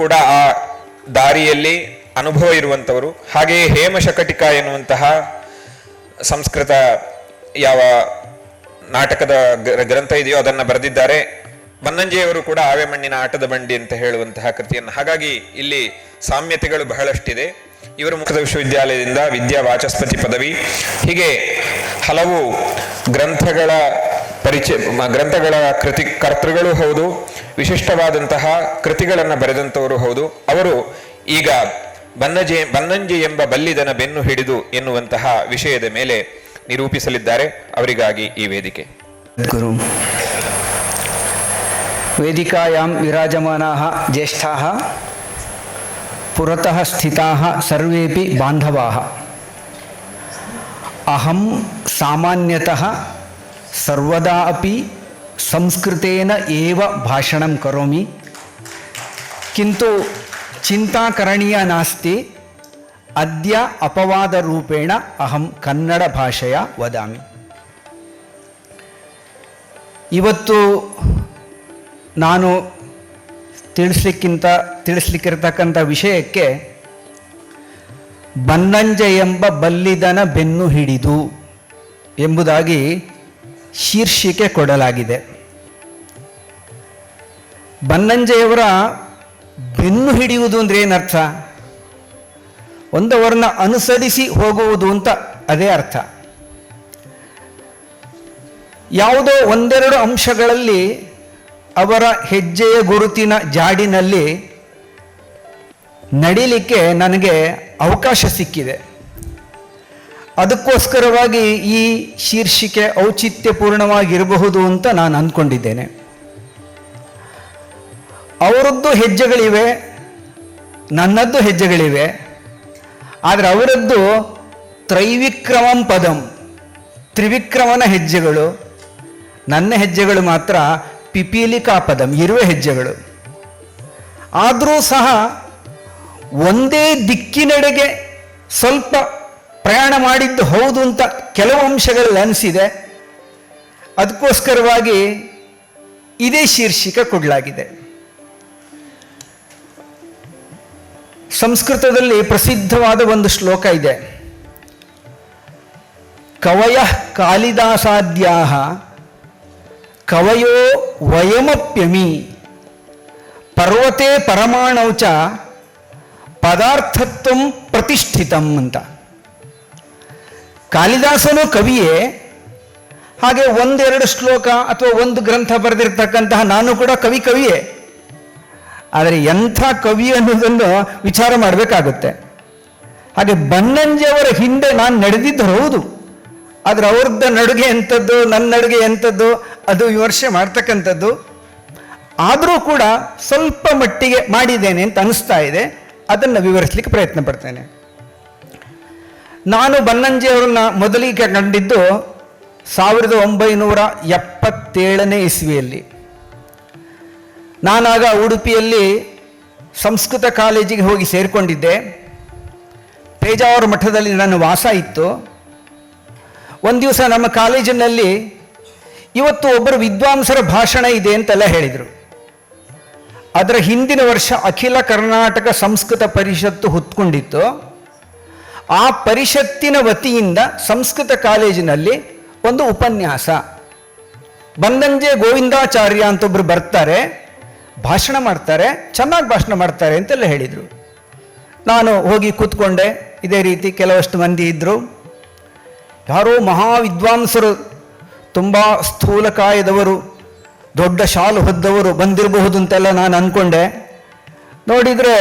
ಕೂಡ ಆ ದಾರಿಯಲ್ಲಿ ಅನುಭವ ಇರುವಂಥವರು. ಹಾಗೆಯೇ ಹೇಮಶಕಟಿಕ ಎನ್ನುವಂತಹ ಸಂಸ್ಕೃತ ಯಾವ ನಾಟಕದ ಗ್ರಂಥ ಇದೆಯೋ ಅದನ್ನು ಬರೆದಿದ್ದಾರೆ. ಬನ್ನಂಜೆಯವರು ಕೂಡ ಆವೆ ಮಣ್ಣಿನ ಆಟದ ಬಂಡಿ ಅಂತ ಹೇಳುವಂತಹ ಕೃತಿಯನ್ನು. ಹಾಗಾಗಿ ಇಲ್ಲಿ ಸಾಮ್ಯತೆಗಳು ಬಹಳಷ್ಟಿದೆ. ಇವರು ಮುಖದ ವಿಶ್ವವಿದ್ಯಾಲಯದಿಂದ ವಿದ್ಯಾ ವಾಚಸ್ಪತಿ ಪದವಿ. ಹೀಗೆ ಹಲವು ಗ್ರಂಥಗಳ ಪರಿಚಯ ಗ್ರಂಥಗಳ ಕೃತಿ, ಕರ್ತೃಗಳು ಹೌದು, ವಿಶಿಷ್ಟವಾದಂತಹ ಕೃತಿಗಳನ್ನು ಬರೆದಂಥವರು ಹೌದು. ಅವರು ಈಗ ಬನ್ನಜೆ, ಬನ್ನಂಜೆ ಎಂಬ ಬಲ್ಲಿದನ ಬೆನ್ನು ಹಿಡಿದು ಎನ್ನುವಂತಹ ವಿಷಯದ ಮೇಲೆ ನಿರೂಪಿಸಲಿದ್ದಾರೆ ಅವರಿಗಾಗಿ ಈ ವೇದಿಕೆ. ಗುರು ವೇದಿಕಾಯಾಂ ವಿರಾಜಮಾನ ಜ್ಯೇಷ್ಠಾ ಪುರತಃ ಸ್ಥಿತಾ ಸರ್ವೇಪಿ ಬಾಂಧವಾ ಅಹಂ ಸಾಮಾನ್ಯತಃ ಸರ್ವದಾ ಅಪಿ ಸಂಸ್ಕೃತೇನ ಏವ ಭಾಷಣಂ ಕರೋಮಿ. ಕಿಂತು ಚಿಂತಾ ಕರಣೀಯ ನಾಸ್ತಿ, ಅದ್ಯ ಅಪವಾದರೂಪೇಣ ಅಹಂ ಕನ್ನಡ ಭಾಷೆಯ ವದಾಮಿ. ಇವತ್ತು ನಾನು ತಿಳಿಸ್ಲಿಕ್ಕಿಂತ, ತಿಳಿಸ್ಲಿಕ್ಕಿರ್ತಕ್ಕಂಥ ವಿಷಯಕ್ಕೆ ಬನ್ನಂಜ ಎಂಬ ಬಲ್ಲಿದನ ಬೆನ್ನು ಹಿಡಿದು ಎಂಬುದಾಗಿ ಶೀರ್ಷಿಕೆ ಕೊಡಲಾಗಿದೆ. ಬನ್ನಂಜೆಯವರ ಬೆನ್ನು ಹಿಡಿಯುವುದು ಅಂದರೆ ಏನರ್ಥ? ಒಂದವರನ್ನ ಅನುಸರಿಸಿ ಹೋಗುವುದು ಅಂತ ಅದೇ ಅರ್ಥ. ಯಾವುದೋ ಒಂದೆರಡು ಅಂಶಗಳಲ್ಲಿ ಅವರ ಹೆಜ್ಜೆಯ ಗುರುತಿನ ಜಾಡಿನಲ್ಲಿ ನಡಿಲಿಕ್ಕೆ ನನಗೆ ಅವಕಾಶ ಸಿಕ್ಕಿದೆ. ಅದಕ್ಕೋಸ್ಕರವಾಗಿ ಈ ಶೀರ್ಷಿಕೆ ಔಚಿತ್ಯಪೂರ್ಣವಾಗಿರಬಹುದು ಅಂತ ನಾನು ಅಂದ್ಕೊಂಡಿದ್ದೇನೆ. ಅವರದ್ದು ಹೆಜ್ಜೆಗಳಿವೆ, ನನ್ನದ್ದು ಹೆಜ್ಜೆಗಳಿವೆ, ಆದರೆ ಅವರದ್ದು ತ್ರೈವಿಕ್ರಮಂ ಪದಂ, ತ್ರಿವಿಕ್ರಮನ ಹೆಜ್ಜೆಗಳು, ನನ್ನ ಹೆಜ್ಜೆಗಳು ಮಾತ್ರ ಪಿಪೀಲಿಕಾ ಪದಂ, ಇರುವ ಹೆಜ್ಜೆಗಳು. ಆದರೂ ಸಹ ಒಂದೇ ದಿಕ್ಕಿನೆಡೆಗೆ ಸ್ವಲ್ಪ ಪ್ರಯಾಣ ಮಾಡಿದ್ದು ಹೌದು ಅಂತ ಕೆಲವು ಅಂಶಗಳಲ್ಲಿ ಅನಿಸಿದೆ. ಅದಕ್ಕೋಸ್ಕರವಾಗಿ ಇದೇ ಶೀರ್ಷಿಕ ಕೊಡಲಾಗಿದೆ. ಸಂಸ್ಕೃತದಲ್ಲಿ ಪ್ರಸಿದ್ಧವಾದ ಒಂದು ಶ್ಲೋಕ ಇದೆ. ಕವಯ ಕಾಳಿದಾಸಾದ್ಯಾ ಕವಯೋ ವಯಮಪ್ಯಮಿ ಪರ್ವತೆ ಪರಮಾಣೌಚ ಪದಾರ್ಥತ್ವ ಪ್ರತಿಷ್ಠಿತಂ ಅಂತ. ಕಾಳಿದಾಸನು ಕವಿಯೇ, ಹಾಗೆ ಒಂದೆರಡು ಶ್ಲೋಕ ಅಥವಾ ಒಂದು ಗ್ರಂಥ ಬರೆದಿರ್ತಕ್ಕಂತಹ ನಾನು ಕೂಡ ಕವಿ ಕವಿಯೇ. ಆದರೆ ಎಂಥ ಕವಿ ಅನ್ನೋದನ್ನು ವಿಚಾರ ಮಾಡಬೇಕಾಗುತ್ತೆ. ಹಾಗೆ ಬನ್ನಂಜಿಯವರ ಹಿಂದೆ ನಾನು ನಡೆದಿದ್ದು ಹೌದು. ಆದರೆ ಅವ್ರದ್ದು ನಡುಗೆ ಎಂಥದ್ದು, ನನ್ನ ನಡುಗೆ ಎಂಥದ್ದು, ಅದು ವಿಮರ್ಶೆ ಮಾಡ್ತಕ್ಕಂಥದ್ದು. ಆದರೂ ಕೂಡ ಸ್ವಲ್ಪ ಮಟ್ಟಿಗೆ ಮಾಡಿದ್ದೇನೆ ಅಂತ ಅನಿಸ್ತಾ ಇದೆ. ಅದನ್ನು ವಿವರಿಸಲಿಕ್ಕೆ ಪ್ರಯತ್ನ ಪಡ್ತೇನೆ. ನಾನು ಬನ್ನಂಜಿಯವರನ್ನ ಮೊದಲಿಗೆ ಕಂಡಿದ್ದು ಸಾವಿರದ ಒಂಬೈನೂರ ಎಪ್ಪತ್ತೇಳನೇ ಇಸ್ವಿಯಲ್ಲಿ. ನಾನಾಗ ಉಡುಪಿಯಲ್ಲಿ ಸಂಸ್ಕೃತ ಕಾಲೇಜಿಗೆ ಹೋಗಿ ಸೇರಿಕೊಂಡಿದ್ದೆ. ಪೇಜಾವರ ಮಠದಲ್ಲಿ ನನ್ನ ವಾಸ ಇತ್ತು. ಒಂದು ದಿವಸ ನಮ್ಮ ಕಾಲೇಜಿನಲ್ಲಿ ಇವತ್ತು ಒಬ್ಬರು ವಿದ್ವಾಂಸರ ಭಾಷಣ ಇದೆ ಅಂತೆಲ್ಲ ಹೇಳಿದರು. ಅದರ ಹಿಂದಿನ ವರ್ಷ ಅಖಿಲ ಕರ್ನಾಟಕ ಸಂಸ್ಕೃತ ಪರಿಷತ್ತು ಹುತ್ಕೊಂಡಿತ್ತು. ಆ ಪರಿಷತ್ತಿನ ವತಿಯಿಂದ ಸಂಸ್ಕೃತ ಕಾಲೇಜಿನಲ್ಲಿ ಒಂದು ಉಪನ್ಯಾಸ. ಬಂದಂಜೆ ಗೋವಿಂದಾಚಾರ್ಯ ಅಂತ ಒಬ್ರು ಬರ್ತಾರೆ, ಭಾಷಣ ಮಾಡ್ತಾರೆ, ಚೆನ್ನಾಗಿ ಭಾಷಣ ಮಾಡ್ತಾರೆ ಅಂತೆಲ್ಲ ಹೇಳಿದರು. ನಾನು ಹೋಗಿ ಕೂತ್ಕೊಂಡೆ, ಇದೇ ರೀತಿ ಕೆಲವಷ್ಟು ಮಂದಿ ಇದ್ದರು ಯಾರೋ ಮಹಾವಿದ್ವಾಂಸರು, ತುಂಬ ಸ್ಥೂಲಕಾಯದವರು ದೊಡ್ಡ ಶಾಲು ಹೊದ್ದವರು ಬಂದಿರಬಹುದು ಅಂತೆಲ್ಲ ನಾನು ಅಂದ್ಕೊಂಡೆ ನೋಡಿದರೆ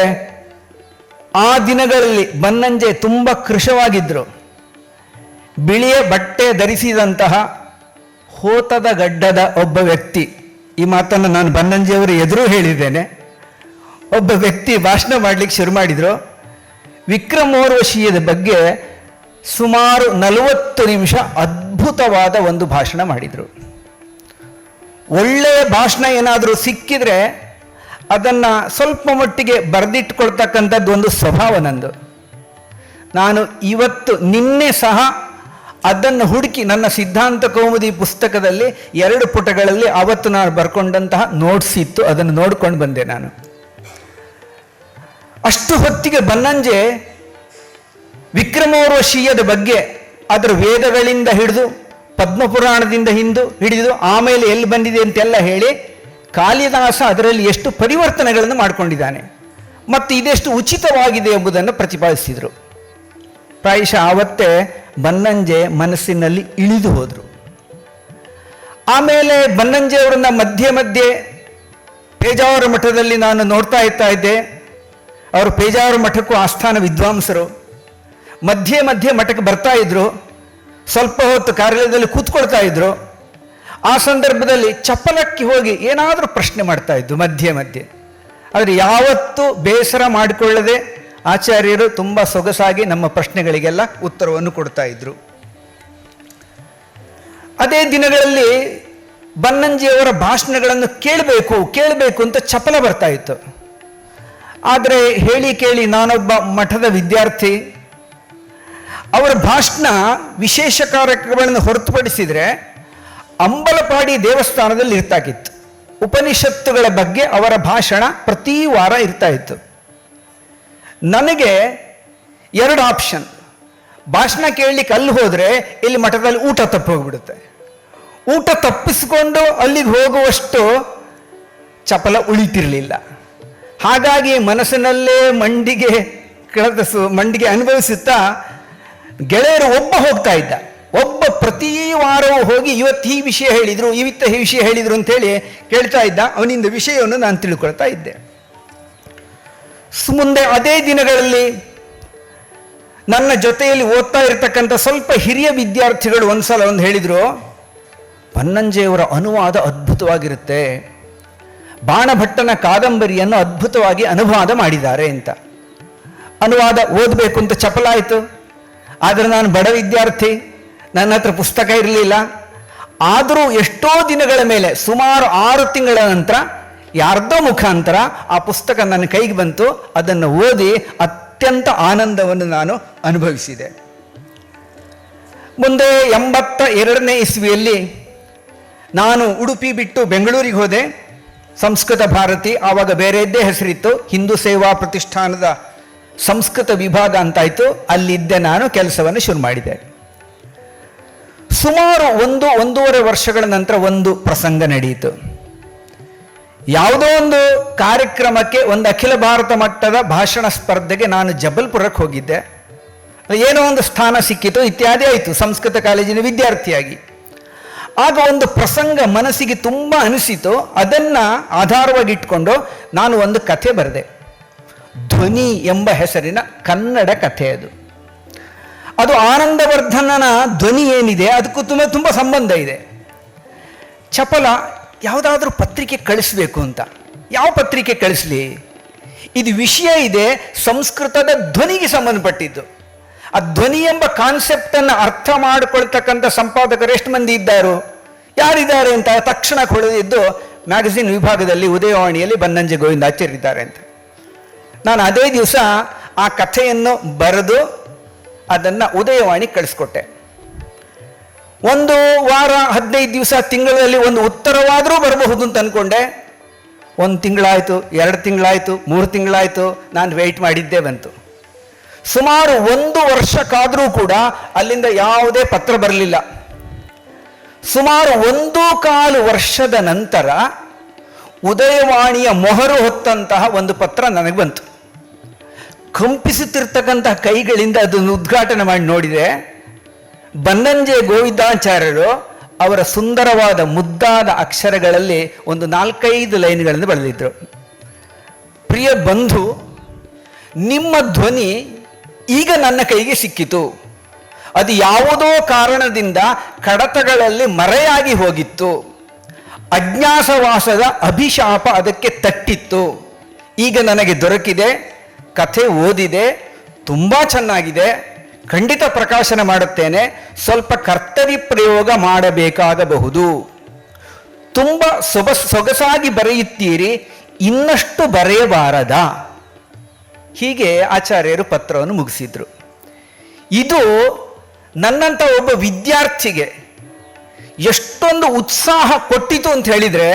ಆ ದಿನಗಳಲ್ಲಿ ಬನ್ನಂಜೆ ತುಂಬ ಕೃಶವಾಗಿದ್ದರು ಬಿಳಿಯ ಬಟ್ಟೆ ಧರಿಸಿದಂತಹ ಹೋತದ ಗಡ್ಡದ ಒಬ್ಬ ವ್ಯಕ್ತಿ, ಈ ಮಾತನ್ನು ನಾನು ಬನ್ನಂಜೆಯವರು ಎದುರು ಹೇಳಿದ್ದೇನೆ. ಒಬ್ಬ ವ್ಯಕ್ತಿ ಭಾಷಣ ಮಾಡಲಿಕ್ಕೆ ಶುರು ಮಾಡಿದರು. ವಿಕ್ರಮೋರ್ವಶೀಯದ ಬಗ್ಗೆ ಸುಮಾರು ನಲವತ್ತು ನಿಮಿಷ ಅದ್ಭುತವಾದ ಒಂದು ಭಾಷಣ ಮಾಡಿದರು. ಒಳ್ಳೆಯ ಭಾಷಣ ಏನಾದರೂ ಸಿಕ್ಕಿದ್ರೆ ಅದನ್ನು ಸ್ವಲ್ಪ ಮಟ್ಟಿಗೆ ಬರೆದಿಟ್ಕೊಳ್ತಕ್ಕಂಥದ್ದು ಒಂದು ಸ್ವಭಾವ ನಂದು. ನಾನು ಇವತ್ತು ನಿನ್ನೆ ಸಹ ಅದನ್ನು ಹುಡುಕಿ ನನ್ನ ಸಿದ್ಧಾಂತ ಕೌಮುದಿ ಪುಸ್ತಕದಲ್ಲಿ ಎರಡು ಪುಟಗಳಲ್ಲಿ ಅವತ್ತು ನಾನು ಬರ್ಕೊಂಡಂತಹ ನೋಟ್ಸ್ ಇತ್ತು, ಅದನ್ನು ನೋಡ್ಕೊಂಡು ಬಂದೆ ನಾನು. ಅಷ್ಟು ಹೊತ್ತಿಗೆ ಬನ್ನಂಜೆ ವಿಕ್ರಮೋರ್ವಶೀಯದ ಬಗ್ಗೆ ಅದರ ವೇದಗಳಿಂದ ಹಿಡಿದು, ಪದ್ಮಪುರಾಣದಿಂದ ಹಿಂದು ಹಿಡಿದು, ಆಮೇಲೆ ಎಲ್ಲಿ ಬಂದಿದೆ ಅಂತೆಲ್ಲ ಹೇಳಿ ಕಾಳಿದಾಸ ಅದರಲ್ಲಿ ಎಷ್ಟು ಪರಿವರ್ತನೆಗಳನ್ನು ಮಾಡಿಕೊಂಡಿದ್ದಾನೆ ಮತ್ತು ಇದೆಷ್ಟು ಉಚಿತವಾಗಿದೆ ಎಂಬುದನ್ನು ಪ್ರತಿಪಾದಿಸಿದರು. ಪ್ರಾಯಶಃ ಆವತ್ತೇ ಬನ್ನಂಜೆ ಮನಸ್ಸಿನಲ್ಲಿ ಇಳಿದು ಹೋದರು. ಆಮೇಲೆ ಬನ್ನಂಜೆ ಅವರನ್ನ ಮಧ್ಯೆ ಮಧ್ಯೆ ಪೇಜಾವರ ಮಠದಲ್ಲಿ ನಾನು ನೋಡ್ತಾ ಇರ್ತಾ ಇದ್ದೆ. ಅವರು ಪೇಜಾವರ ಮಠಕ್ಕೂ ಆಸ್ಥಾನ ವಿದ್ವಾಂಸರು. ಮಧ್ಯೆ ಮಧ್ಯೆ ಮಠಕ್ಕೆ ಬರ್ತಾ ಇದ್ರು. ಸ್ವಲ್ಪ ಹೊತ್ತು ಕಾರ್ಯಾಲಯದಲ್ಲಿ ಕೂತ್ಕೊಳ್ತಾ ಇದ್ರು. ಆ ಸಂದರ್ಭದಲ್ಲಿ ಚಪ್ಪಲಕ್ಕೆ ಹೋಗಿ ಏನಾದರೂ ಪ್ರಶ್ನೆ ಮಾಡ್ತಾ ಇದ್ದು ಮಧ್ಯೆ ಮಧ್ಯೆ. ಆದರೆ ಯಾವತ್ತೂ ಬೇಸರ ಮಾಡಿಕೊಳ್ಳದೆ ಆಚಾರ್ಯರು ತುಂಬ ಸೊಗಸಾಗಿ ನಮ್ಮ ಪ್ರಶ್ನೆಗಳಿಗೆಲ್ಲ ಉತ್ತರವನ್ನು ಕೊಡ್ತಾ ಇದ್ರು. ಅದೇ ದಿನಗಳಲ್ಲಿ ಬನ್ನಂಜಿಯವರ ಭಾಷಣಗಳನ್ನು ಕೇಳಬೇಕು ಕೇಳಬೇಕು ಅಂತ ಚಪಲ ಬರ್ತಾ ಇತ್ತು. ಆದರೆ ಹೇಳಿ ಕೇಳಿ ನಾನೊಬ್ಬ ಮಠದ ವಿದ್ಯಾರ್ಥಿ, ಅವರ ಭಾಷಣ ವಿಶೇಷ ಕಾರ್ಯಕ್ರಮಗಳನ್ನು ಹೊರತುಪಡಿಸಿದರೆ ಅಂಬಲಪಾಡಿ ದೇವಸ್ಥಾನದಲ್ಲಿ ಇರ್ತಾಕಿತ್ತು. ಉಪನಿಷತ್ತುಗಳ ಬಗ್ಗೆ ಅವರ ಭಾಷಣ ಪ್ರತಿ ವಾರ ಇರ್ತಾ ಇತ್ತು ನನಗೆ ಎರಡು ಆಪ್ಷನ್ ಭಾಷಣ ಕೇಳಲಿಕ್ಕೆ ಅಲ್ಲಿ ಹೋದರೆ ಇಲ್ಲಿ ಮಠದಲ್ಲಿ ಊಟ ತಪ್ಪು ಹೋಗ್ಬಿಡುತ್ತೆ. ಊಟ ತಪ್ಪಿಸಿಕೊಂಡು ಅಲ್ಲಿಗೆ ಹೋಗುವಷ್ಟು ಚಪಲ ಉಳಿತಿರಲಿಲ್ಲ. ಹಾಗಾಗಿ ಮನಸ್ಸಿನಲ್ಲೇ ಮಂಡಿಗೆ ಕಳೆದ ಮಂಡಿಗೆ ಅನುಭವಿಸುತ್ತಾ ಗೆಳೆಯರು ಒಬ್ಬ ಹೋಗ್ತಾ ಇದ್ದ. ಒಬ್ಬ ಪ್ರತಿ ವಾರವೂ ಹೋಗಿ ಇವತ್ತು ಈ ವಿಷಯ ಹೇಳಿದರು, ಇವತ್ತ ಈ ವಿಷಯ ಹೇಳಿದರು ಅಂತೇಳಿ ಕೇಳ್ತಾ ಇದ್ದ. ಅವನಿಂದ ವಿಷಯವನ್ನು ನಾನು ತಿಳ್ಕೊಳ್ತಾ ಇದ್ದೆ. ಮುಂದೆ ಅದೇ ದಿನಗಳಲ್ಲಿ ನನ್ನ ಜೊತೆಯಲ್ಲಿ ಓದ್ತಾ ಇರತಕ್ಕಂಥ ಸ್ವಲ್ಪ ಹಿರಿಯ ವಿದ್ಯಾರ್ಥಿಗಳು ಒಂದ್ಸಲ ಒಂದು ಹೇಳಿದರು, ಪನ್ನಂಜೆಯವರ ಅನುವಾದ ಅದ್ಭುತವಾಗಿರುತ್ತೆ. ಬಾಣಭಟ್ಟನ ಕಾದಂಬರಿಯನ್ನು ಅದ್ಭುತವಾಗಿ ಅನುವಾದ ಮಾಡಿದ್ದಾರೆ ಅಂತ. ಅನುವಾದ ಓದಬೇಕು ಅಂತ ಚಪಲಾಯಿತು. ಆದರೆ ನಾನು ಬಡ ವಿದ್ಯಾರ್ಥಿ. ನನ್ನ ಹತ್ರ ಪುಸ್ತಕ ಇರಲಿಲ್ಲ. ಆದರೂ ಎಷ್ಟೋ ದಿನಗಳ ಮೇಲೆ, ಸುಮಾರು ಆರು ತಿಂಗಳ ನಂತರ, ಯಾರ್ದೋ ಮುಖಾಂತರ ಆ ಪುಸ್ತಕ ನನ್ನ ಕೈಗೆ ಬಂತು. ಅದನ್ನು ಓದಿ ಅತ್ಯಂತ ಆನಂದವನ್ನು ನಾನು ಅನುಭವಿಸಿದೆ. ಮುಂದೆ ಎಂಬತ್ತ ಎರಡನೇ ಇಸ್ವಿಯಲ್ಲಿ ನಾನು ಉಡುಪಿ ಬಿಟ್ಟು ಬೆಂಗಳೂರಿಗೆ ಹೋದೆ. ಸಂಸ್ಕೃತ ಭಾರತಿ, ಆವಾಗ ಬೇರೆಯದ್ದೇ ಹೆಸರಿತ್ತು. ಹಿಂದೂ ಸೇವಾ ಪ್ರತಿಷ್ಠಾನದ ಸಂಸ್ಕೃತ ವಿಭಾಗ ಅಂತಾಯಿತು. ಅಲ್ಲಿದ್ದೆ ನಾನು ಕೆಲಸವನ್ನು ಶುರು ಮಾಡಿದೆ. ಸುಮಾರು ಒಂದು, ಒಂದೂವರೆ ವರ್ಷಗಳ ನಂತರ ಒಂದು ಪ್ರಸಂಗ ನಡೆಯಿತು. ಯಾವುದೋ ಒಂದು ಕಾರ್ಯಕ್ರಮಕ್ಕೆ ಒಂದು ಅಖಿಲ ಭಾರತ ಮಟ್ಟದ ಭಾಷಣ ಸ್ಪರ್ಧೆಗೆ ನಾನು ಜಬಲ್ಪುರಕ್ಕೆ ಹೋಗಿದ್ದೆ. ಏನೋ ಒಂದು ಸ್ಥಾನ ಸಿಕ್ಕಿತು, ಇತ್ಯಾದಿ ಆಯಿತು, ಸಂಸ್ಕೃತ ಕಾಲೇಜಿನ ವಿದ್ಯಾರ್ಥಿಯಾಗಿ. ಆಗ ಒಂದು ಪ್ರಸಂಗ ಮನಸ್ಸಿಗೆ ತುಂಬ ಅನಿಸಿತು. ಅದನ್ನು ಆಧಾರವಾಗಿ ಇಟ್ಕೊಂಡು ನಾನು ಒಂದು ಕಥೆ ಬರೆದೆ. ಧ್ವನಿ ಎಂಬ ಹೆಸರಿನ ಕನ್ನಡ ಕಥೆ ಅದು. ಅದು ಆನಂದವರ್ಧನನ ಧ್ವನಿ ಏನಿದೆ, ಅದಕ್ಕೂ ತುಂಬ ತುಂಬ ಸಂಬಂಧ ಇದೆ. ಚಪಲ ಯಾವುದಾದ್ರೂ ಪತ್ರಿಕೆ ಕಳಿಸ್ಬೇಕು ಅಂತ. ಯಾವ ಪತ್ರಿಕೆ ಕಳಿಸ್ಲಿ? ಇದು ವಿಷಯ ಇದೆ, ಸಂಸ್ಕೃತದ ಧ್ವನಿಗೆ ಸಂಬಂಧಪಟ್ಟಿದ್ದು. ಆ ಧ್ವನಿ ಎಂಬ ಕಾನ್ಸೆಪ್ಟನ್ನು ಅರ್ಥ ಮಾಡಿಕೊಳ್ತಕ್ಕಂಥ ಸಂಪಾದಕರು ಎಷ್ಟು ಮಂದಿ ಇದ್ದಾರೋ? ಯಾರಿದ್ದಾರೆ ಅಂತ ತಕ್ಷಣ ಹೊಳೆದಿದ್ದು ಮ್ಯಾಗಝಿನ್ ವಿಭಾಗದಲ್ಲಿ ಉದಯವಾಣಿಯಲ್ಲಿ ಬನ್ನಂಜೆ ಗೋವಿಂದಾಚಾರ್ಯ ಇದ್ದಾರೆ ಅಂತ. ನಾನು ಅದೇ ದಿವಸ ಆ ಕಥೆಯನ್ನು ಬರೆದು ಅದನ್ನು ಉದಯವಾಣಿ ಕಳಿಸ್ಕೊಟ್ಟೆ. ಒಂದು ವಾರ, ಹದಿನೈದು ದಿವಸ, ತಿಂಗಳಲ್ಲಿ ಒಂದು ಉತ್ತರವಾದರೂ ಬರಬಹುದು ಅಂತ ಅಂದ್ಕೊಂಡೆ ಒಂದು ತಿಂಗಳಾಯಿತು, ಎರಡು ತಿಂಗಳಾಯಿತು, ಮೂರು ತಿಂಗಳಾಯಿತು, ನಾನು ವೆಯ್ಟ್ ಮಾಡಿದ್ದೇ ಬಂತು. ಸುಮಾರು ಒಂದು ವರ್ಷಕ್ಕಾದರೂ ಕೂಡ ಅಲ್ಲಿಂದ ಯಾವುದೇ ಪತ್ರ ಬರಲಿಲ್ಲ. ಸುಮಾರು ಒಂದು ಕಾಲು ವರ್ಷದ ನಂತರ ಉದಯವಾಣಿಯ ಮೊಹರು ಹೊತ್ತಂತಹ ಒಂದು ಪತ್ರ ನನಗೆ ಬಂತು. ಕಂಪಿಸುತ್ತಿರ್ತಕ್ಕಂತಹ ಕೈಗಳಿಂದ ಅದನ್ನು ಉದ್ಘಾಟನೆ ಮಾಡಿ ನೋಡಿದೆ ಬನ್ನಂಜೆ ಗೋವಿಂದಾಚಾರ್ಯರು ಅವರ ಸುಂದರವಾದ ಮುದ್ದಾದ ಅಕ್ಷರಗಳಲ್ಲಿ ಒಂದು ನಾಲ್ಕೈದು ಲೈನ್ಗಳನ್ನು ಬರೆದಿದ್ದರು ಪ್ರಿಯ ಬಂಧು, ನಿಮ್ಮ ಧ್ವನಿ ಈಗ ನನ್ನ ಕೈಗೆ ಸಿಕ್ಕಿತು. ಅದು ಯಾವುದೋ ಕಾರಣದಿಂದ ಕಡತಗಳಲ್ಲಿ ಮರೆಯಾಗಿ ಹೋಗಿತ್ತು. ಅಜ್ಞಾಸವಾಸದ ಅಭಿಶಾಪ ಅದಕ್ಕೆ ತಟ್ಟಿತ್ತು. ಈಗ ನನಗೆ ದೊರಕಿದೆ. ಕಥೆ ಓದಿದೆ, ತುಂಬ ಚೆನ್ನಾಗಿದೆ, ಖಂಡಿತ ಪ್ರಕಾಶನ ಮಾಡುತ್ತೇನೆ, ಸ್ವಲ್ಪ ಕರ್ತರಿ ಪ್ರಯೋಗ ಮಾಡಬೇಕಾಗಬಹುದು. ತುಂಬ ಸೊಬ, ಸೊಗಸಾಗಿ ಬರೆಯುತ್ತೀರಿ, ಇನ್ನಷ್ಟು ಬರೆಯಬಾರದ. ಹೀಗೆ ಆಚಾರ್ಯರು ಪತ್ರವನ್ನು ಮುಗಿಸಿದ್ರು. ಇದು ನನ್ನಂಥ ಒಬ್ಬ ವಿದ್ಯಾರ್ಥಿಗೆ ಎಷ್ಟೊಂದು ಉತ್ಸಾಹ ಕೊಟ್ಟಿತು ಅಂತ ಹೇಳಿದರೆ,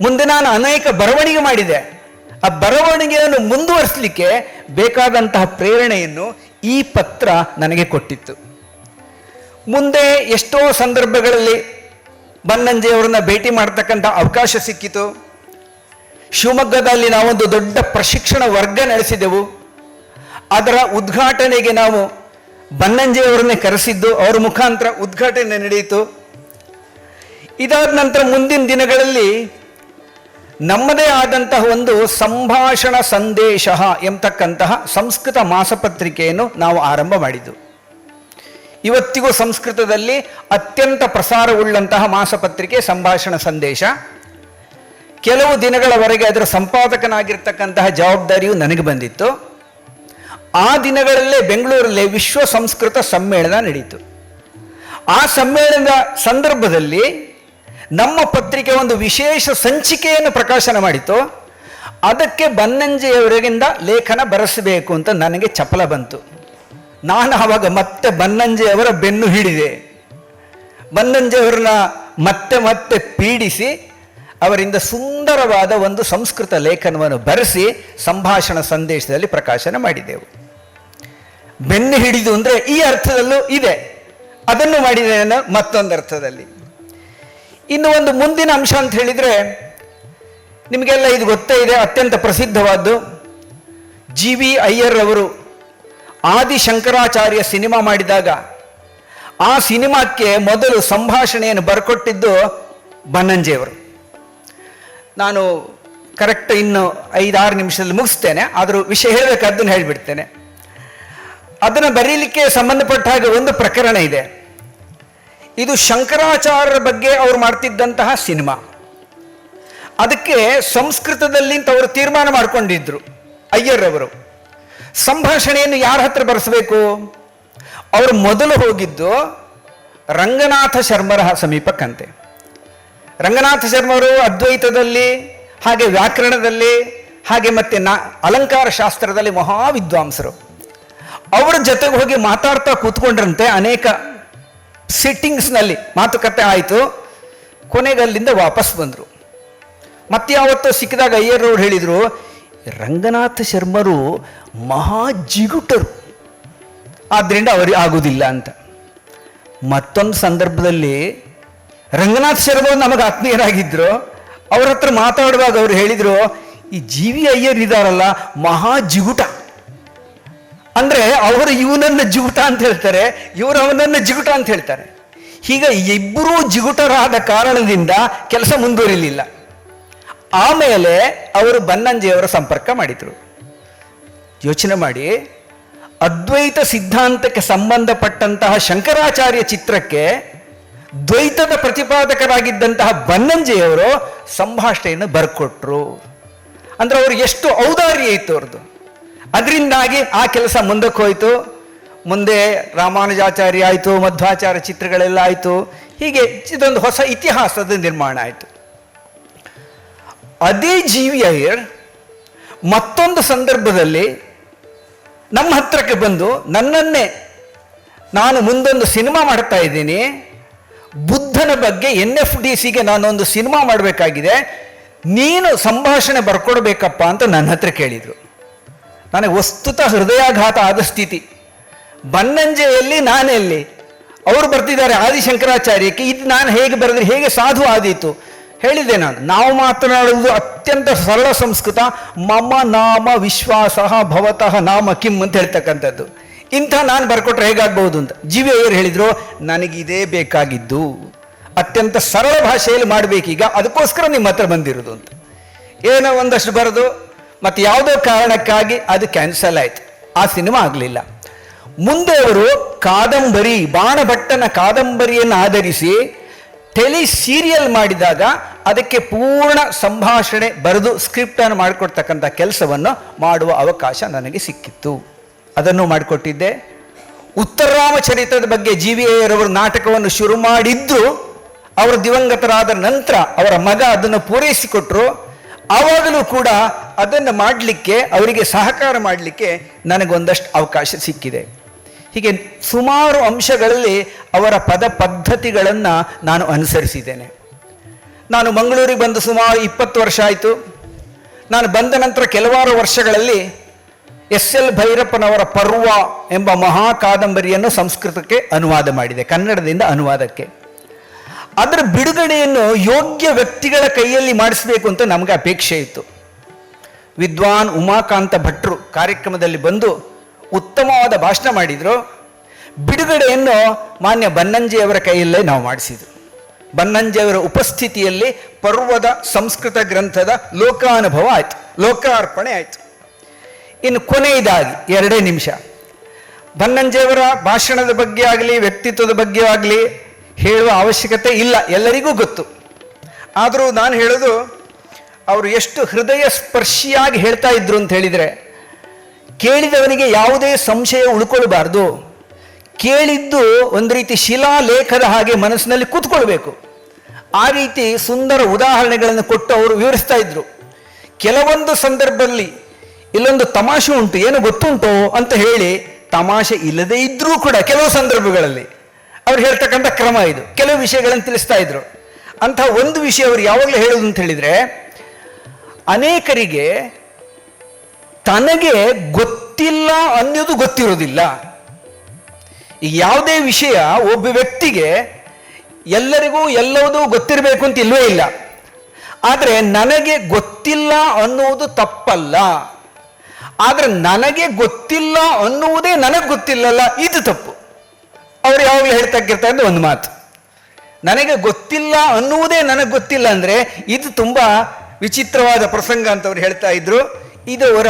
ಮುಂದೆ ನಾನು ಅನೇಕ ಬರವಣಿಗೆ ಮಾಡಿದೆ. ಆ ಬರವಣಿಗೆಯನ್ನು ಮುಂದುವರಿಸಲಿಕ್ಕೆ ಬೇಕಾದಂತಹ ಪ್ರೇರಣೆಯನ್ನು ಈ ಪತ್ರ ನನಗೆ ಕೊಟ್ಟಿತ್ತು. ಮುಂದೆ ಎಷ್ಟೋ ಸಂದರ್ಭಗಳಲ್ಲಿ ಬನ್ನಂಜೆಯವರನ್ನ ಭೇಟಿ ಮಾಡ್ತಕ್ಕಂಥ ಅವಕಾಶ ಸಿಕ್ಕಿತು. ಶಿವಮೊಗ್ಗದಲ್ಲಿ ನಾವೊಂದು ದೊಡ್ಡ ಪ್ರಶಿಕ್ಷಣ ವರ್ಗ ನಡೆಸಿದೆವು. ಅದರ ಉದ್ಘಾಟನೆಗೆ ನಾವು ಬನ್ನಂಜೆಯವರನ್ನೇ ಕರೆಸಿದ್ದು, ಅವರ ಮುಖಾಂತರ ಉದ್ಘಾಟನೆ ನಡೆಯಿತು. ಇದಾದ ನಂತರ ಮುಂದಿನ ದಿನಗಳಲ್ಲಿ ನಮ್ಮದೇ ಆದಂತಹ ಒಂದು ಸಂಭಾಷಣ ಸಂದೇಶ ಎಂಬತಕ್ಕಂತಹ ಸಂಸ್ಕೃತ ಮಾಸಪತ್ರಿಕೆಯನ್ನು ನಾವು ಆರಂಭ ಮಾಡಿದ್ದು. ಇವತ್ತಿಗೂ ಸಂಸ್ಕೃತದಲ್ಲಿ ಅತ್ಯಂತ ಪ್ರಸಾರವುಳ್ಳಂತಹ ಮಾಸಪತ್ರಿಕೆ ಸಂಭಾಷಣ ಸಂದೇಶ. ಕೆಲವು ದಿನಗಳವರೆಗೆ ಅದರ ಸಂಪಾದಕನಾಗಿರ್ತಕ್ಕಂತಹ ಜವಾಬ್ದಾರಿಯು ನನಗೆ ಬಂದಿತ್ತು. ಆ ದಿನಗಳಲ್ಲೇ ಬೆಂಗಳೂರಲ್ಲೇ ವಿಶ್ವ ಸಂಸ್ಕೃತ ಸಮ್ಮೇಳನ ನಡೆಯಿತು ಆ ಸಮ್ಮೇಳನದ ಸಂದರ್ಭದಲ್ಲಿ ನಮ್ಮ ಪತ್ರಿಕೆ ಒಂದು ವಿಶೇಷ ಸಂಚಿಕೆಯನ್ನು ಪ್ರಕಾಶನ ಮಾಡಿತು ಅದಕ್ಕೆ ಬನ್ನಂಜೆಯವರಿಗಿಂದ ಲೇಖನ ಬರೆಸಬೇಕು ಅಂತ ನನಗೆ ಚಪಲ ಬಂತು. ನಾನು ಆವಾಗ ಮತ್ತೆ ಬನ್ನಂಜೆಯವರ ಬೆನ್ನು ಹಿಡಿದೆ. ಬನ್ನಂಜೆಯವರನ್ನ ಮತ್ತೆ ಮತ್ತೆ ಪೀಡಿಸಿ ಅವರಿಂದ ಸುಂದರವಾದ ಒಂದು ಸಂಸ್ಕೃತ ಲೇಖನವನ್ನು ಬರೆಸಿ ಸಂಭಾಷಣ ಸಂದೇಶದಲ್ಲಿ ಪ್ರಕಾಶನ ಮಾಡಿದೆವು. ಬೆನ್ನು ಹಿಡಿದು ಅಂದರೆ ಈ ಅರ್ಥದಲ್ಲೂ ಇದೆ. ಅದನ್ನು ಮಾಡಿದೆ ಮತ್ತೊಂದು ಅರ್ಥದಲ್ಲಿ. ಇನ್ನು ಒಂದು ಮುಂದಿನ ಅಂಶ ಅಂತ ಹೇಳಿದರೆ, ನಿಮಗೆಲ್ಲ ಇದು ಗೊತ್ತೇ ಇದೆ, ಅತ್ಯಂತ ಪ್ರಸಿದ್ಧವಾದ್ದು ಜಿ ವಿ ಅಯ್ಯರ್ ಅವರು ಆದಿ ಶಂಕರಾಚಾರ್ಯ ಸಿನಿಮಾ ಮಾಡಿದಾಗ ಆ ಸಿನಿಮಾಕ್ಕೆ ಮೊದಲು ಸಂಭಾಷಣೆಯನ್ನು ಬರ್ಕೊಟ್ಟಿದ್ದು ಬನ್ನಂಜೆಯವರು ನಾನು ಕರೆಕ್ಟ್ ಇನ್ನು ಐದಾರು ನಿಮಿಷದಲ್ಲಿ ಮುಗಿಸ್ತೇನೆ, ಆದರೂ ವಿಷಯ ಹೇಳಬೇಕಾದ್ದನ್ನು ಹೇಳಿಬಿಡ್ತೇನೆ. ಅದನ್ನು ಬರೀಲಿಕ್ಕೆ ಸಂಬಂಧಪಟ್ಟ ಹಾಗೆ ಒಂದು ಪ್ರಕರಣ ಇದೆ. ಇದು ಶಂಕರಾಚಾರ್ಯರ ಬಗ್ಗೆ ಅವರು ಮಾಡ್ತಿದ್ದಂತಹ ಸಿನಿಮಾ. ಅದಕ್ಕೆ ಸಂಸ್ಕೃತದಲ್ಲಿಂತ ಅವರು ತೀರ್ಮಾನ ಮಾಡಿಕೊಂಡಿದ್ರು ಅಯ್ಯರವರು. ಸಂಭಾಷಣೆಯನ್ನು ಯಾರ ಹತ್ರ ಬರೆಸಬೇಕು? ಅವರು ಮೊದಲು ಹೋಗಿದ್ದು ರಂಗನಾಥ ಶರ್ಮರ ಸಮೀಪಕ್ಕಂತೆ. ರಂಗನಾಥ ಶರ್ಮರು ಅದ್ವೈತದಲ್ಲಿ, ಹಾಗೆ ವ್ಯಾಕರಣದಲ್ಲಿ, ಹಾಗೆ ಮತ್ತೆ ನಾ ಅಲಂಕಾರ ಶಾಸ್ತ್ರದಲ್ಲಿ ಮಹಾವಿದ್ವಾಂಸರು. ಅವರ ಜೊತೆಗೆ ಹೋಗಿ ಮಾತಾಡ್ತಾ ಕೂತ್ಕೊಂಡ್ರಂತೆ ಅನೇಕ ಸಿಟ್ಟಿಂಗ್ಸ್ನಲ್ಲಿ ಮಾತುಕತೆ ಆಯಿತು. ಕೊನೆಗೆ ಅಲ್ಲಿಂದ ವಾಪಸ್ ಬಂದರು. ಮತ್ತೆ ಯಾವತ್ತೋ ಸಿಕ್ಕಿದಾಗ ಅಯ್ಯರ್ರವ್ರು ಹೇಳಿದರು, ರಂಗನಾಥ ಶರ್ಮರು ಮಹಾ ಜಿಗುಟರು. ಆದ್ದರಿಂದ ಅವರಿಗೆ ಆಗುವುದಿಲ್ಲ ಅಂತ. ಮತ್ತೊಂದು ಸಂದರ್ಭದಲ್ಲಿ ರಂಗನಾಥ ಶರ್ಮ ನಮಗೆ ಆತ್ಮೀಯರಾಗಿದ್ದರು ಅವ್ರ ಹತ್ರ ಮಾತಾಡುವಾಗ ಅವ್ರು ಹೇಳಿದರು, ಈ ಜಿ ಅಯ್ಯರ್ ಇದಾರಲ್ಲ, ಮಹಾ ಜಿಗುಟ. ಅಂದ್ರೆ ಅವರು ಇವನನ್ನ ಜಿಗುಟ ಅಂತ ಹೇಳ್ತಾರೆ, ಇವರು ಅವನನ್ನ ಜಿಗುಟ ಅಂತ ಹೇಳ್ತಾರೆ. ಹೀಗೆ ಇಬ್ಬರೂ ಜಿಗುಟರಾದ ಕಾರಣದಿಂದ ಕೆಲಸ ಮುಂದುವರಿಲಿಲ್ಲ. ಆಮೇಲೆ ಅವರು ಬನ್ನಂಜೆಯವರ ಸಂಪರ್ಕ ಮಾಡಿದರು. ಯೋಚನೆ ಮಾಡಿ, ಅದ್ವೈತ ಸಿದ್ಧಾಂತಕ್ಕೆ ಸಂಬಂಧಪಟ್ಟಂತಹ ಶಂಕರಾಚಾರ್ಯ ಚಿತ್ರಕ್ಕೆ ದ್ವೈತದ ಪ್ರತಿಪಾದಕರಾಗಿದ್ದಂತಹ ಬನ್ನಂಜೆಯವರು ಸಂಭಾಷಣೆಯನ್ನು ಬರ್ಕೊಟ್ರು. ಅಂದ್ರೆ ಅವರು ಎಷ್ಟು ಔದಾರ್ಯ ಇತ್ತು ಅವ್ರದ್ದು. ಅದರಿಂದಾಗಿ ಆ ಕೆಲಸ ಮುಂದಕ್ಕೆ ಹೋಯಿತು. ಮುಂದೆ ರಾಮಾನುಜಾಚಾರ್ಯ ಆಯಿತು, ಮಧ್ವಾಚಾರ್ಯ ಚಿತ್ರಗಳೆಲ್ಲ ಆಯಿತು. ಹೀಗೆ ಇದೊಂದು ಹೊಸ ಇತಿಹಾಸದ ನಿರ್ಮಾಣ ಆಯಿತು. ಅದೇ ಜೀವಿ ಅಯ್ಯರ್ ಮತ್ತೊಂದು ಸಂದರ್ಭದಲ್ಲಿ ನಮ್ಮ ಹತ್ರಕ್ಕೆ ಬಂದು ನನ್ನನ್ನೇ ನಾನು ಮುಂದೊಂದು ಸಿನಿಮಾ ಮಾಡ್ತಾ ಇದ್ದೀನಿ. ಬುದ್ಧನ ಬಗ್ಗೆ ಎನ್ ಎಫ್ ಡಿ ಸಿಗೆ ನಾನೊಂದು ಸಿನಿಮಾ ಮಾಡಬೇಕಾಗಿದೆ. ನೀನು ಸಂಭಾಷಣೆ ಬರ್ಕೊಡ್ಬೇಕಪ್ಪ ಅಂತ ನನ್ನ ಹತ್ರ ಕೇಳಿದರು. ನನಗೆ ವಸ್ತುತ ಹೃದಯಾಘಾತ ಆದ ಸ್ಥಿತಿ ಬನ್ನಂಜೆಯಲ್ಲಿ ನಾನೆಲ್ಲಿ? ಅವರು ಬರ್ತಿದ್ದಾರೆ ಆದಿಶಂಕರಾಚಾರ್ಯಕ್ಕೆ, ಇದು ನಾನು ಹೇಗೆ ಬರೆದ್ರೆ ಹೇಗೆ ಸಾಧು ಆದೀತು? ಹೇಳಿದೆ ನಾನು. ನಾವು ಮಾತನಾಡುವುದು ಅತ್ಯಂತ ಸರಳ ಸಂಸ್ಕೃತ. ಮಮ ನಾಮ ವಿಶ್ವಾಸ ಭವತಃ ನಾಮ ಕಿಮ್ ಅಂತ ಹೇಳ್ತಕ್ಕಂಥದ್ದು. ಇಂಥ ನಾನು ಬರ್ಕೊಟ್ರೆ ಹೇಗಾಗ್ಬಹುದು ಅಂತ. ಜೀವಿ ಅವರು ಹೇಳಿದ್ರು, ನನಗಿದೇ ಬೇಕಾಗಿದ್ದು. ಅತ್ಯಂತ ಸರಳ ಭಾಷೆಯಲ್ಲಿ ಮಾಡಬೇಕೀಗ, ಅದಕ್ಕೋಸ್ಕರ ನಿಮ್ಮ ಹತ್ರ ಬಂದಿರೋದು ಅಂತ. ಏನೋ ಒಂದಷ್ಟು ಬರೆದು ಮತ್ತು ಯಾವುದೋ ಕಾರಣಕ್ಕಾಗಿ ಅದು ಕ್ಯಾನ್ಸಲ್ ಆಯಿತು. ಆ ಸಿನಿಮಾ ಆಗಲಿಲ್ಲ. ಮುಂದೆ ಅವರು ಕಾದಂಬರಿ, ಬಾಣಭಟ್ಟನ ಕಾದಂಬರಿಯನ್ನು ಆಧರಿಸಿ ಟೆಲಿ ಸೀರಿಯಲ್ ಮಾಡಿದಾಗ ಅದಕ್ಕೆ ಪೂರ್ಣ ಸಂಭಾಷಣೆ ಬರೆದು ಸ್ಕ್ರಿಪ್ಟನ್ನು ಮಾಡಿಕೊಡ್ತಕ್ಕಂಥ ಕೆಲಸವನ್ನು ಮಾಡುವ ಅವಕಾಶ ನನಗೆ ಸಿಕ್ಕಿತ್ತು. ಅದನ್ನು ಮಾಡಿಕೊಟ್ಟಿದ್ದೆ. ಉತ್ತರರಾಮಚರಿತ್ರದ ಬಗ್ಗೆ ಜಿ ವಿ ಅಯ್ಯರವರು ನಾಟಕವನ್ನು ಶುರು ಮಾಡಿದ್ದು ಅವರು ದಿವಂಗತರಾದ ನಂತರ ಅವರ ಮಗ ಅದನ್ನು ಪೂರೈಸಿಕೊಟ್ರು. ಆವಾಗಲೂ ಕೂಡ ಅದನ್ನು ಮಾಡಲಿಕ್ಕೆ, ಅವರಿಗೆ ಸಹಕಾರ ಮಾಡಲಿಕ್ಕೆ ನನಗೊಂದಷ್ಟು ಅವಕಾಶ ಸಿಕ್ಕಿದೆ. ಹೀಗೆ ಸುಮಾರು ಅಂಶಗಳಲ್ಲಿ ಅವರ ಪದ ಪದ್ಧತಿಗಳನ್ನು ನಾನು ಅನುಸರಿಸಿದ್ದೇನೆ. ನಾನು ಮಂಗಳೂರಿಗೆ ಬಂದು ಸುಮಾರು ಇಪ್ಪತ್ತು ವರ್ಷ ಆಯಿತು. ನಾನು ಬಂದ ನಂತರ ಕೆಲವಾರು ವರ್ಷಗಳಲ್ಲಿ ಎಸ್ ಎಲ್ ಭೈರಪ್ಪನವರ ಪರ್ವ ಎಂಬ ಮಹಾ ಕಾದಂಬರಿಯನ್ನು ಸಂಸ್ಕೃತಕ್ಕೆ ಅನುವಾದ ಮಾಡಿದೆ, ಕನ್ನಡದಿಂದ ಅನುವಾದಕ್ಕೆ. ಅದರ ಬಿಡುಗಡೆಯನ್ನು ಯೋಗ್ಯ ವ್ಯಕ್ತಿಗಳ ಕೈಯಲ್ಲಿ ಮಾಡಿಸಬೇಕು ಅಂತ ನಮಗೆ ಅಪೇಕ್ಷೆ ಇತ್ತು. ವಿದ್ವಾನ್ ಉಮಾಕಾಂತ ಭಟ್ರು ಕಾರ್ಯಕ್ರಮದಲ್ಲಿ ಬಂದು ಉತ್ತಮವಾದ ಭಾಷಣ ಮಾಡಿದರು. ಬಿಡುಗಡೆಯನ್ನು ಮಾನ್ಯ ಬನ್ನಂಜಿಯವರ ಕೈಯಲ್ಲೇ ನಾವು ಮಾಡಿಸಿದ್ರು ಬನ್ನಂಜಿಯವರ ಉಪಸ್ಥಿತಿಯಲ್ಲಿ ಪರ್ವದ ಸಂಸ್ಕೃತ ಗ್ರಂಥದ ಲೋಕಾನುಭವ ಆಯಿತು, ಲೋಕಾರ್ಪಣೆ ಆಯಿತು. ಇನ್ನು ಕೊನೆಯದಾಗಿ ಎರಡೇ ನಿಮಿಷ. ಬನ್ನಂಜಿಯವರ ಭಾಷಣದ ಬಗ್ಗೆ ಆಗಲಿ, ವ್ಯಕ್ತಿತ್ವದ ಬಗ್ಗೆ ಆಗಲಿ ಹೇಳುವ ಅವಶ್ಯಕತೆ ಇಲ್ಲ, ಎಲ್ಲರಿಗೂ ಗೊತ್ತು. ಆದರೂ ನಾನು ಹೇಳೋದು ಅವರು ಎಷ್ಟು ಹೃದಯ ಸ್ಪರ್ಶಿಯಾಗಿ ಹೇಳ್ತಾ ಇದ್ರು ಅಂತ ಹೇಳಿದರೆ, ಕೇಳಿದವನಿಗೆ ಯಾವುದೇ ಸಂಶಯ ಉಳ್ಕೊಳ್ಬಾರ್ದು. ಕೇಳಿದ್ದು ಒಂದು ರೀತಿ ಶಿಲಾಲೇಖದ ಹಾಗೆ ಮನಸ್ಸಿನಲ್ಲಿ ಕೂತ್ಕೊಳ್ಬೇಕು. ಆ ರೀತಿ ಸುಂದರ ಉದಾಹರಣೆಗಳನ್ನು ಕೊಟ್ಟು ಅವರು ವಿವರಿಸ್ತಾ ಇದ್ರು. ಕೆಲವೊಂದು ಸಂದರ್ಭದಲ್ಲಿ ಇಲ್ಲೊಂದು ತಮಾಷೆ ಉಂಟು, ಏನು ಗೊತ್ತುಂಟು ಅಂತ ಹೇಳಿ ತಮಾಷೆ ಇಲ್ಲದೇ ಇದ್ರೂ ಕೂಡ ಕೆಲವು ಸಂದರ್ಭಗಳಲ್ಲಿ ಅವ್ರು ಹೇಳ್ತಕ್ಕಂಥ ಕ್ರಮ ಇದು. ಕೆಲವು ವಿಷಯಗಳನ್ನು ತಿಳಿಸ್ತಾ ಇದ್ರು. ಅಂತಹ ಒಂದು ವಿಷಯ ಅವರು ಯಾವಾಗಲೂ ಹೇಳೋದು ಅಂತ ಹೇಳಿದ್ರೆ ಅನೇಕರಿಗೆ ತನಗೆ ಗೊತ್ತಿಲ್ಲ ಅನ್ನೋದು ಗೊತ್ತಿರೋದಿಲ್ಲ. ಈ ಯಾವುದೇ ವಿಷಯ ಒಬ್ಬ ವ್ಯಕ್ತಿಗೆ ಎಲ್ಲರಿಗೂ ಎಲ್ಲವೂ ಗೊತ್ತಿರಬೇಕು ಅಂತ ಇಲ್ವೇ ಇಲ್ಲ. ಆದರೆ ನನಗೆ ಗೊತ್ತಿಲ್ಲ ಅನ್ನುವುದು ತಪ್ಪಲ್ಲ. ಆದರೆ ನನಗೆ ಗೊತ್ತಿಲ್ಲ ಅನ್ನುವುದೇ ನನಗೆ ಗೊತ್ತಿಲ್ಲಲ್ಲ, ಇದು ತಪ್ಪು. ಅವ್ರು ಯಾವಾಗಲೂ ಇದ್ದ ಒಂದು ಮಾತು. ನನಗೆ ಗೊತ್ತಿಲ್ಲ ಅನ್ನುವುದೇ ನನಗೆ ಗೊತ್ತಿಲ್ಲ ಅಂದರೆ ಇದು ತುಂಬ ವಿಚಿತ್ರವಾದ ಪ್ರಸಂಗ ಅಂತ ಅವ್ರು ಹೇಳ್ತಾ ಇದ್ರು. ಇದು ಅವರ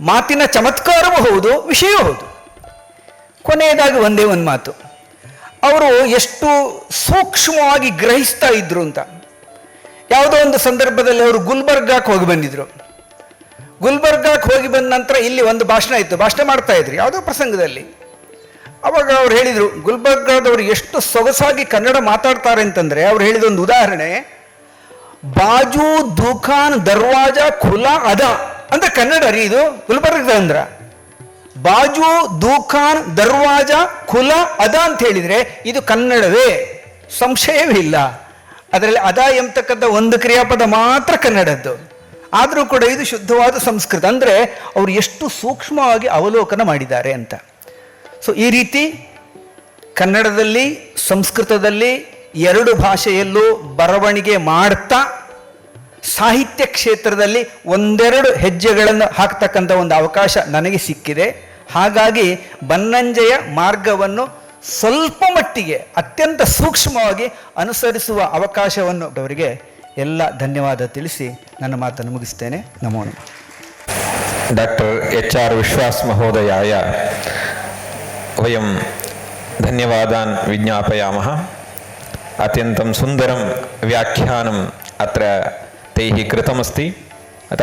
ಮಾತಿನ ಚಮತ್ಕಾರವೂ ಹೌದು, ವಿಷಯವೂ ಹೌದು. ಕೊನೆಯದಾಗಿ ಒಂದೇ ಒಂದು ಮಾತು. ಅವರು ಎಷ್ಟು ಸೂಕ್ಷ್ಮವಾಗಿ ಗ್ರಹಿಸ್ತಾ ಇದ್ರು ಅಂತ. ಯಾವುದೋ ಒಂದು ಸಂದರ್ಭದಲ್ಲಿ ಅವರು ಗುಲ್ಬರ್ಗಾಕ್ಕೆ ಹೋಗಿ ಬಂದಿದ್ರು. ಗುಲ್ಬರ್ಗಾಕ್ಕೆ ಹೋಗಿ ಬಂದ ನಂತರ ಇಲ್ಲಿ ಒಂದು ಭಾಷಣ ಇತ್ತು. ಭಾಷಣ ಮಾಡ್ತಾ ಇದ್ರು, ಯಾವುದೋ ಪ್ರಸಂಗದಲ್ಲಿ. ಅವಾಗ ಅವ್ರು ಹೇಳಿದರು, ಗುಲ್ಬರ್ಗಾದವರು ಎಷ್ಟು ಸೊಗಸಾಗಿ ಕನ್ನಡ ಮಾತಾಡ್ತಾರೆ ಅಂತಂದರೆ ಅವ್ರು ಹೇಳಿದ ಒಂದು ಉದಾಹರಣೆ ಬಾಜು, ದುಖಾನ್, ದರ್ವಾಜ, ಖುಲಾ, ಅದ. ಅಂದ್ರೆ ಕನ್ನಡ ರೀ ಇದು. ಗುಲ್ಬರ್ಗದ ಅಂದ್ರ. ಬಾಜು, ದುಖಾನ್, ದರ್ವಾಜ, ಖುಲಾ, ಅದ ಅಂತ ಹೇಳಿದ್ರೆ ಇದು ಕನ್ನಡವೇ. ಸಂಶಯವೇ ಇಲ್ಲ. ಅದರಲ್ಲಿ ಅದ ಎಂಬತಕ್ಕಂಥ ಒಂದು ಕ್ರಿಯಾಪದ ಮಾತ್ರ ಕನ್ನಡದ್ದು. ಆದರೂ ಕೂಡ ಇದು ಶುದ್ಧವಾದ ಸಂಸ್ಕೃತ. ಅಂದರೆ ಅವರು ಎಷ್ಟು ಸೂಕ್ಷ್ಮವಾಗಿ ಅವಲೋಕನ ಮಾಡಿದ್ದಾರೆ ಅಂತ. ಸೊ ಈ ರೀತಿ ಕನ್ನಡದಲ್ಲಿ, ಸಂಸ್ಕೃತದಲ್ಲಿ ಎರಡು ಭಾಷೆಯಲ್ಲೂ ಬರವಣಿಗೆ ಮಾಡ್ತಾ ಸಾಹಿತ್ಯ ಕ್ಷೇತ್ರದಲ್ಲಿ ಒಂದೆರಡು ಹೆಜ್ಜೆಗಳನ್ನು ಹಾಕ್ತಕ್ಕಂಥ ಒಂದು ಅವಕಾಶ ನನಗೆ ಸಿಕ್ಕಿದೆ. ಹಾಗಾಗಿ ಬನ್ನಂಜೆಯ ಮಾರ್ಗವನ್ನು ಸ್ವಲ್ಪ ಮಟ್ಟಿಗೆ ಅತ್ಯಂತ ಸೂಕ್ಷ್ಮವಾಗಿ ಅನುಸರಿಸುವ ಅವಕಾಶವನ್ನು ಅವರಿಗೆ ಎಲ್ಲ ಧನ್ಯವಾದ ತಿಳಿಸಿ ನನ್ನ ಮಾತನ್ನು ಮುಗಿಸ್ತೇನೆ. ನಮೋ ಡಾಕ್ಟರ್ ಎಚ್ ಆರ್ ವಿಶ್ವಾಸ್ ಮಹೋದಯಾಯ, ವಯಂ ಧನ್ಯವಾದಾನ್ ವಿಜ್ಞಾಪಯಾಮः. अत्यन्तं सुन्दरं व्याख्यानम् अत्र तैः कृतमस्ति